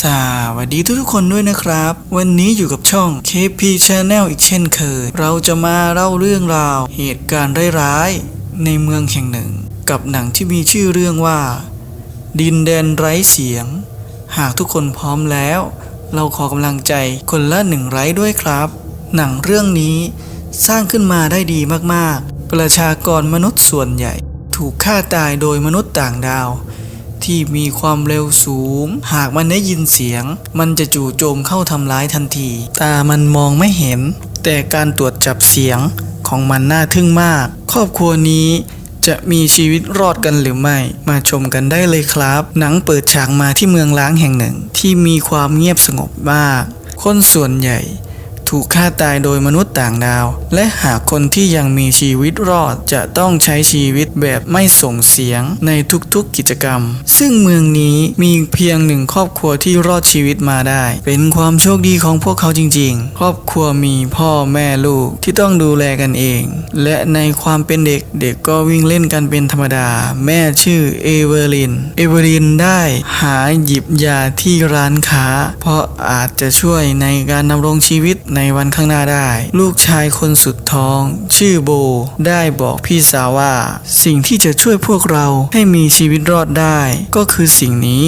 สวัสดีทุกๆคนด้วยนะครับ วันนี้อยู่กับช่อง KP Channel อีกเช่นเคย เราจะมาเล่าเรื่องราว เหตุการณ์ร้ายๆในเมืองแห่งหนึ่ง กับหนังที่มีชื่อเรื่องว่า ดินแดนไร้เสียง หากทุกคนพร้อมแล้ว เราขอกำลังใจคนละหนึ่งไร้ด้วยครับ หนังเรื่องนี้สร้างขึ้นมาได้ดีมากๆ ประชากรมนุษย์ส่วนใหญ่ ถูกฆ่าตายโดยมนุษย์ต่างดาว ที่มีความเร็วสูง หากมันได้ยินเสียง มันจะจู่โจมเข้าทำร้ายทันที ตามันมองไม่เห็น แต่การตรวจจับเสียงของมันน่าทึ่งมาก ครอบครัวนี้จะมีชีวิตรอดกันหรือไม่ มาชมกันได้เลยครับ หนังเปิดฉากมาที่เมืองล้างแห่งหนึ่ง ที่มีความเงียบสงบมาก คนส่วนใหญ่ ถูกฆ่าตายโดยมนุษย์ต่างดาว และหากคนที่ยังมีชีวิตรอดจะต้องใช้ชีวิตแบบไม่ส่งเสียงในทุกๆกิจกรรม ซึ่งเมืองนี้มีเพียงหนึ่งครอบครัวที่รอดชีวิตมาได้ เป็นความโชคดีของพวกเขาจริง ๆ ครอบครัวมีพ่อแม่ลูกที่ต้องดูแลกันเอง และในความเป็นเด็กเด็กก็วิ่งเล่นกันเป็นธรรมดา แม่ชื่อเอเวอร์ลิน เอเวอร์ลินได้หาหยิบยาที่ร้านค้า เพราะอาจจะช่วยในการดำรงชีวิตในวันข้างหน้าได้ ลูกชายคนสุดท้อง ชื่อโบ ได้บอกพี่สาวว่า สิ่งที่จะช่วยพวกเราให้มีชีวิตรอดได้ ก็คือสิ่งนี้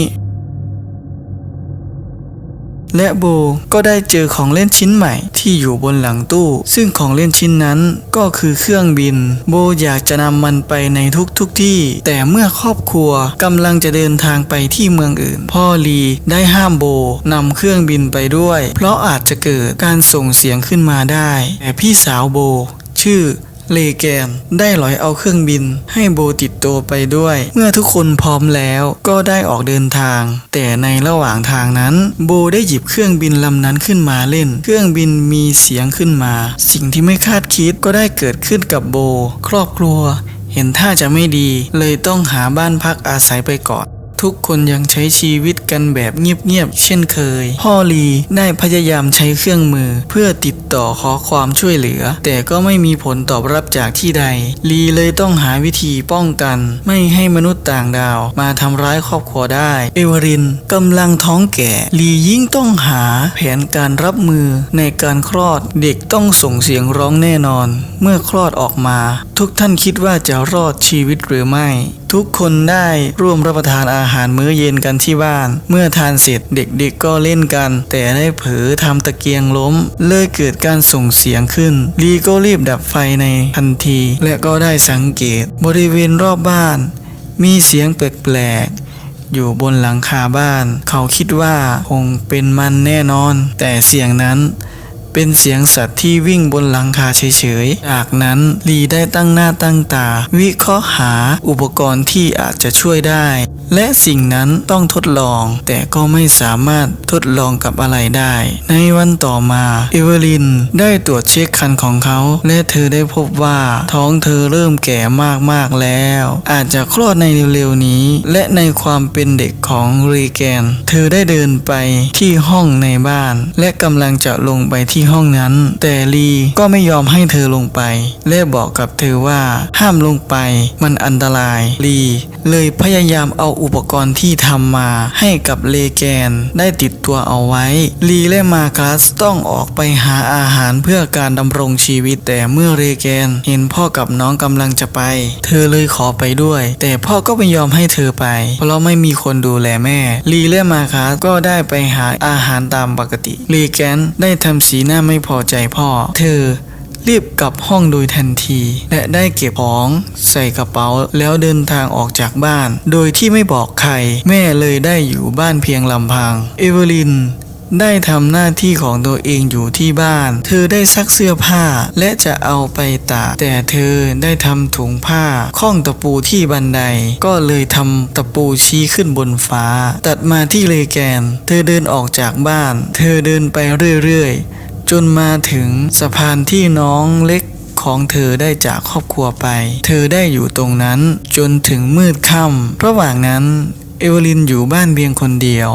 และโบก็ได้เจอของเล่นชิ้นใหม่ที่อยู่บนหลังตู้ ซึ่งของเล่นชิ้นนั้นก็คือเครื่องบิน โบอยากจะนำมันไปในทุกๆทที่ แต่เมื่อครอบครัวกำลังจะเดินทางไปที่เมืองอื่น พ่อลีได้ห้ามโบนำเครื่องบินไปด้วย เพราะอาจจะเกิดการส่งเสียงขึ้นมาได้ แต่พี่สาวโบ ชื่อ เลแกน ได้ลอยเอาเครื่องบิน ให้โบติดตัวไปด้วย เมื่อทุกคนพร้อมแล้วก็ได้ออกเดินทาง แต่ในระหว่างทางนั้น โบได้หยิบเครื่องบินลำนั้นขึ้นมาเล่น เครื่องบินมีเสียงขึ้นมา สิ่งที่ไม่คาดคิดก็ได้เกิดขึ้นกับโบ ครอบครัว เห็นท่าจะไม่ดี เลยต้องหาบ้านพักอาศัยไปก่อน ทุกคนยังใช้ชีวิตกันแบบเงียบๆเช่นเคย พ่อลีได้พยายามใช้เครื่องมือ เพื่อติดต่อขอความช่วยเหลือ แต่ก็ไม่มีผลตอบรับจากที่ใด ลีเลยต้องหาวิธีป้องกัน ไม่ให้มนุษย์ต่างดาวมาทำร้ายครอบครัวได้ เอวรินกำลังท้องแก่ ลียิ่งต้องหาแผนการรับมือในการคลอดเด็กต้องส่งเสียงร้องแน่นอน เมื่อคลอดออกมา ทุกท่านคิดว่าจะรอดชีวิตหรือไม่ ทุกคนได้ร่วมรับประทานอาหารมื้อเย็นกันที่บ้าน เมื่อทานเสร็จเด็กๆก็เล่นกัน แต่ได้เผลอทำตะเกียงล้ม เลยเกิดการส่งเสียงขึ้น ลีก็รีบดับไฟในทันที และก็ได้สังเกต บริเวณรอบบ้าน มีเสียงแปลกๆอยู่บนหลังคาบ้าน เขาคิดว่าคงเป็นมันแน่นอน แต่เสียงนั้น เป็นเสียงสัตว์ที่วิ่งบนหลังคาเฉยๆ จากนั้นลีได้ตั้งหน้าตั้งตา วิเคราะห์หาอุปกรณ์ที่อาจจะช่วยได้ และสิ่งนั้นต้องทดลอง แต่ก็ไม่สามารถทดลองกับอะไรได้ ในวันต่อมา เอเวอลินได้ตรวจเช็คคันของเขา และเธอได้พบว่าท้องเธอเริ่มแก่มากๆแล้ว อาจจะคลอดในเร็วๆนี้ และในความเป็นเด็กของรีแกน เธอได้เดินไปที่ห้องในบ้าน และกำลังจะลงไปที่ห้องนั้น แต่ลีก็ไม่ยอมให้เธอลงไป และบอกกับเธอว่าห้ามลงไปมันอันตรายลีเลยพยายามเอาอุปกรณ์ที่ทำมาให้กับเลแกนได้ติดตัวเอาไว้ ลีและมาคัสต้องออกไปหาอาหารเพื่อการดำรงชีวิตแต่เมื่อเรแกนเห็นพ่อกับน้องกำลังจะไป เธอเลยขอไปด้วย แต่พ่อก็ไม่ยอมให้เธอไป เพราะไม่มีคนดูแลแม่ ลีและมาคัสก็ได้ไปหาอาหารตามปกติเรแกนได้ทำสีหน้าไม่พอใจพ่อ เธอรีบกลับห้องโดยทันที และได้เก็บของใส่กระเป๋าแล้วเดินทางออกจากบ้าน โดยที่ไม่บอกใคร แม่เลยได้อยู่บ้านเพียงลำพัง เอเวอลินได้ทำหน้าที่ของตัวเองอยู่ที่บ้าน เธอได้ซักเสื้อผ้าและจะเอาไปตาก แต่เธอได้ทำถุงผ้าข้องตะปูที่บันได ก็เลยทำตะปูชี้ขึ้นบนฟ้า ตัดมาที่เลแกน เธอเดินออกจากบ้าน เธอเดินไปเรื่อยๆ จนมาถึงสะพานที่น้องเล็กของเธอได้จากครอบครัวไป เธอได้อยู่ตรงนั้นจนถึงมืดค่ำระหว่างนั้น เอเวลินอยู่บ้านเพียงคนเดียว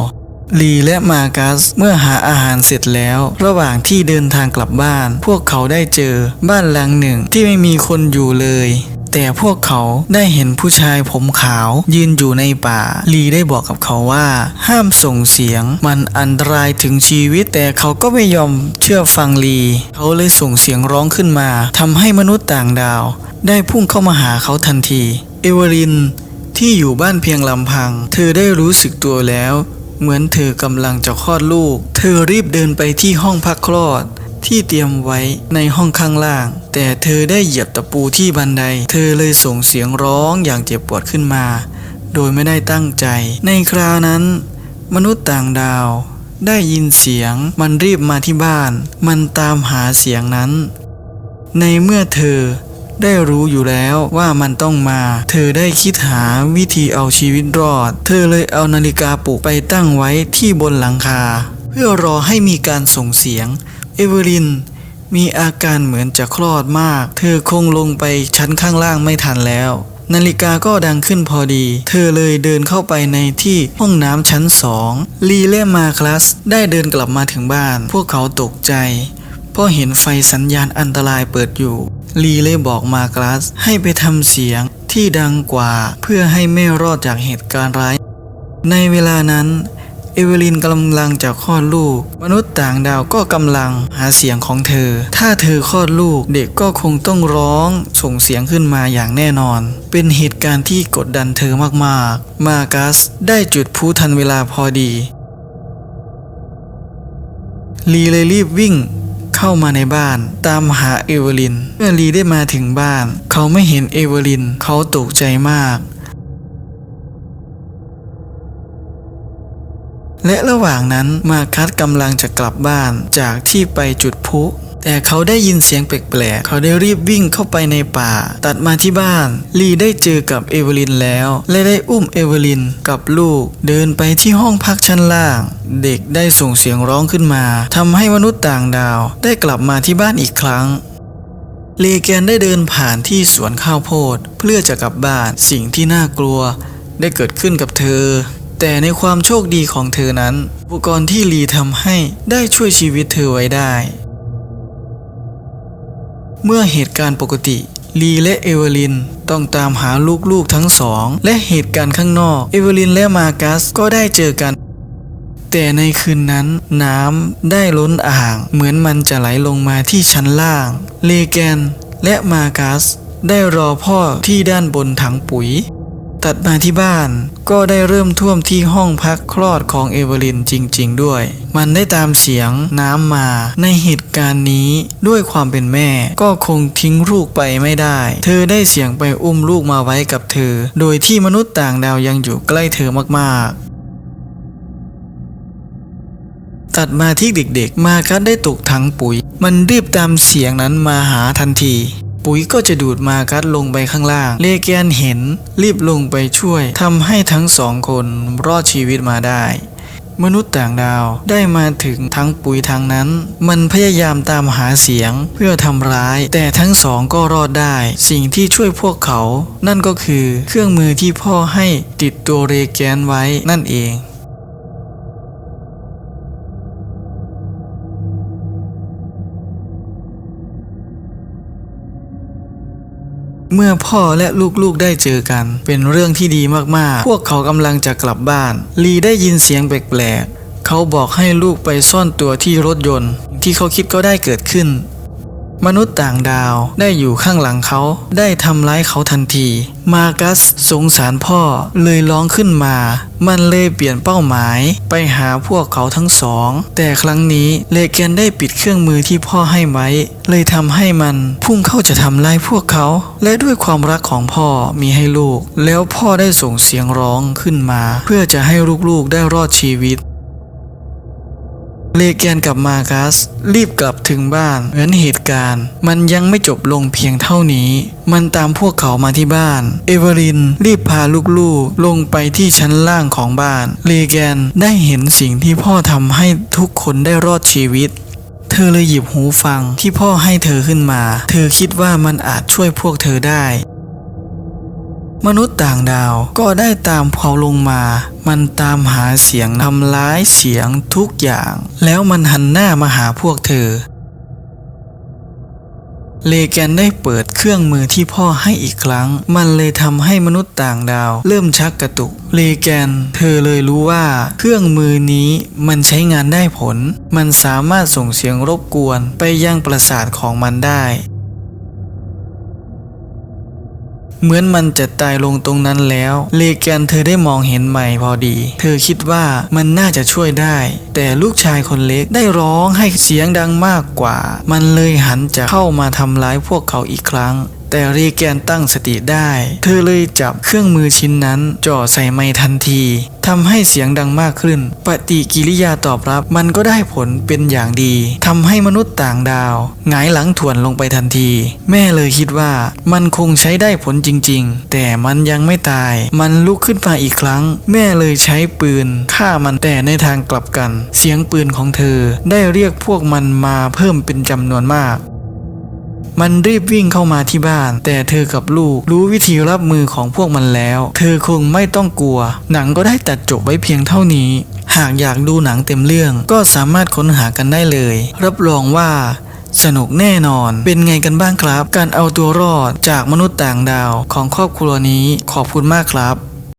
ลีและมาร์กัสเมื่อหาอาหารเสร็จแล้ว ระหว่างที่เดินทางกลับบ้าน พวกเขาได้เจอบ้านหลังหนึ่งที่ไม่มีคนอยู่เลย แต่พวกเขาได้เห็นผู้ชายผมขาวยืนอยู่ในป่า ลีได้บอกกับเขาว่า ห้ามส่งเสียง มันอันตรายถึงชีวิต แต่เขาก็ไม่ยอมเชื่อฟังลี เขาเลยส่งเสียงร้องขึ้นมาทำให้มนุษย์ต่างดาว ได้พุ่งเข้ามาหาเขาทันที เอเวอริน ที่อยู่บ้านเพียงลำพัง เธอได้รู้สึกตัวแล้ว เหมือนเธอกำลังจะคลอดลูก เธอรีบเดินไปที่ห้องพักคลอด ที่เตรียมไว้ในห้องข้างล่าง แต่เธอได้เหยียบตะปูที่บันได เธอเลยส่งเสียงร้องอย่างเจ็บปวดขึ้นมา โดยไม่ได้ตั้งใจ ในคราวนั้น มนุษย์ต่างดาว ได้ยินเสียงมันรีบมาที่บ้าน มันตามหาเสียงนั้น ในเมื่อเธอได้รู้อยู่แล้วว่ามันต้องมา เธอได้คิดหาวิธีเอาชีวิตรอด เธอเลยเอานาฬิกาปลุกไปตั้งไว้ที่บนหลังคา เพื่อรอให้มีการส่งเสียง อเวอรินมีอาการเหมือนจะคลอดมาก เธอคงลงไปชั้นข้างล่างไม่ทันแล้ว นาฬิกาก็ดังขึ้นพอดี เธอเลยเดินเข้าไปในที่ห้องน้ำชั้นสองลีและมาคลัสได้เดินกลับมาถึงบ้าน พวกเขาตกใจ เพราะเห็นไฟสัญญาณอันตรายเปิดอยู่ ลีเลยบอกมาคลัสให้ไปทำเสียงที่ดังกว่าเพื่อให้แม่รอดจากเหตุการณ์ร้าย ในเวลานั้น เอเวลินกำลังจะคลอดลูก มนุษย์ต่างดาวก็กำลังหาเสียงของเธอ ถ้าเธอคลอดลูกเด็กก็คงต้องร้อง ส่งเสียงขึ้นมาอย่างแน่นอน เป็นเหตุการณ์ที่กดดันเธอมากๆ มากัสได้จุดพลุทันเวลาพอดี ลีเลยรีบวิ่งเข้ามาในบ้านตามหาเอเวลิน เมื่อลีได้มาถึงบ้าน เขาไม่เห็นเอเวลิน เขาตกใจมาก และระหว่างนั้นมาคัสกำลังจะกลับบ้านจากที่ไปจุดพลุแต่เขาได้ยินเสียงแปลกๆ เขาได้รีบวิ่งเข้าไปในป่า ตัดมาที่บ้าน ลีได้เจอกับเอเวอลินแล้ว และได้อุ้มเอเวอลินกับลูก เดินไปที่ห้องพักชั้นล่าง เด็กได้ส่งเสียงร้องขึ้นมาทำให้มนุษย์ต่างดาว ได้กลับมาที่บ้านอีกครั้งเลแกนได้เดินผ่านที่สวนข้าวโพด เพื่อจะกลับบ้านสิ่งที่น่ากลัว ได้เกิดขึ้นกับเธอ แต่ในความโชคดีของเธอนั้น อุปกรณ์ที่ลีทำให้ได้ช่วยชีวิตเธอไว้ได้ เมื่อเหตุการณ์ปกติ ลีและเอเวอลินต้องตามหาลูกๆทั้งสอง และเหตุการณ์ข้างนอก เอเวอลินและมากัสก็ได้เจอกัน แต่ในคืนนั้น น้ำได้ล้นอ่าง เหมือนมันจะไหลลงมาที่ชั้นล่าง เลแกนและมากัสได้รอพ่อที่ด้านบนถังปุ๋ย ตัดมาที่บ้านก็ได้เริ่มท่วมที่ห้องพักคลอดของเอเวอลินจริง ๆ ด้วย มันได้ตามเสียงน้ำมาในเหตุการณ์นี้ด้วยความเป็นแม่ก็คงทิ้งลูกไปไม่ได้ เธอได้เสียงไปอุ้มลูกมาไว้กับเธอ โดยที่มนุษย์ต่างดาวยังอยู่ใกล้เธอมากๆตัดมาที่เด็กๆ มาคัดได้ตกถังปุ๋ย มันรีบตามเสียงนั้นมาหาทันที ปุ๋ยก็จะดูดมาคัดลงไปข้างล่าง เลแกนเห็นรีบลงไปช่วยทำให้ทั้งสองคนรอดชีวิตมาได้ มนุษย์ต่างดาวได้มาถึงทั้งปุ๋ยทางนั้น มันพยายามตามหาเสียงเพื่อทำร้าย แต่ทั้งสองก็รอดได้ สิ่งที่ช่วยพวกเขา นั่นก็คือเครื่องมือที่พ่อให้ติดตัวเรแกนไว้นั่นเอง เมื่อพ่อและลูกๆได้เจอกัน เป็นเรื่องที่ดีมากๆ พวกเขากำลังจะกลับบ้าน ลีได้ยินเสียงแปลกๆ เขาบอกให้ลูกไปซ่อนตัวที่รถยนต์ ที่เขาคิดก็ได้เกิดขึ้น มนุษย์ต่างดาวได้อยู่ข้างหลังเขา ได้ทำร้ายเขาทันที มากัสสงสารพ่อเลยร้องขึ้นมา มันเลยเปลี่ยนเป้าหมาย ไปหาพวกเขาทั้งสอง แต่ครั้งนี้เลแกนได้ปิดเครื่องมือที่พ่อให้ไว้ เลยทำให้มันพุ่งเข้าจะทำร้ายพวกเขา และด้วยความรักของพ่อมีให้ลูก แล้วพ่อได้ส่งเสียงร้องขึ้นมา เพื่อจะให้ลูกๆได้รอดชีวิต เลแกนกับมากัสรีบกลับถึงบ้านเหมือนเหตุการณ์ มันยังไม่จบลงเพียงเท่านี้ มันตามพวกเขามาที่บ้าน เอเวอรินรีบพาลูกๆลงไปที่ชั้นล่างของบ้านเลแกนได้เห็นสิ่งที่พ่อทำให้ทุกคนได้รอดชีวิต เธอเลยหยิบหูฟังที่พ่อให้เธอขึ้นมา เธอคิดว่ามันอาจช่วยพวกเธอได้ มนุษย์ต่างดาวก็ได้ตามเขาลงมา มันตามหาเสียงทำร้ายเสียงทุกอย่าง แล้วมันหันหน้ามาหาพวกเธอ เลแกนได้เปิดเครื่องมือที่พ่อให้อีกครั้ง มันเลยทำให้มนุษย์ต่างดาว เริ่มชักกระตุก เลแกน เธอเลยรู้ว่า เครื่องมือนี้มันใช้งานได้ผล มันสามารถส่งเสียงรบกวนไปยังประสาทของมันได้ เหมือนมันจะตายลงตรงนั้นแล้ว เลแกนเธอได้มองเห็นใหม่พอดี เธอคิดว่ามันน่าจะช่วยได้ แต่ลูกชายคนเล็กได้ร้องให้เสียงดังมากกว่า มันเลยหันจะเข้ามาทำร้ายพวกเขาอีกครั้ง แต่เรแกนตั้งสติได้ เธอเลยจับเครื่องมือชิ้นนั้นจ่อใส่ไม้ทันทีทำให้เสียงดังมากขึ้น ปฏิกิริยาตอบรับมันก็ได้ผลเป็นอย่างดีทำให้มนุษย์ต่างดาวหงายหลังถ่วนลงไปทันที แม่เลยคิดว่ามันคงใช้ได้ผลจริง ๆ แต่มันยังไม่ตาย มันลุกขึ้นมาอีกครั้ง แม่เลยใช้ปืนฆ่ามันแต่ในทางกลับกัน เสียงปืนของเธอได้เรียกพวกมันมาเพิ่มเป็นจำนวนมาก มันรีบวิ่งเข้ามาที่บ้าน แต่เธอกับลูกรู้วิธีรับมือของพวกมันแล้ว เธอคงไม่ต้องกลัว หนังก็ได้ตัดจบไว้เพียงเท่านี้ หากอยากดูหนังเต็มเรื่องก็สามารถค้นหากันได้เลย รับรองว่าสนุกแน่นอน เป็นไงกันบ้างครับ การเอาตัวรอดจากมนุษย์ต่างดาวของครอบครัวนี้ขอบคุณมากครับ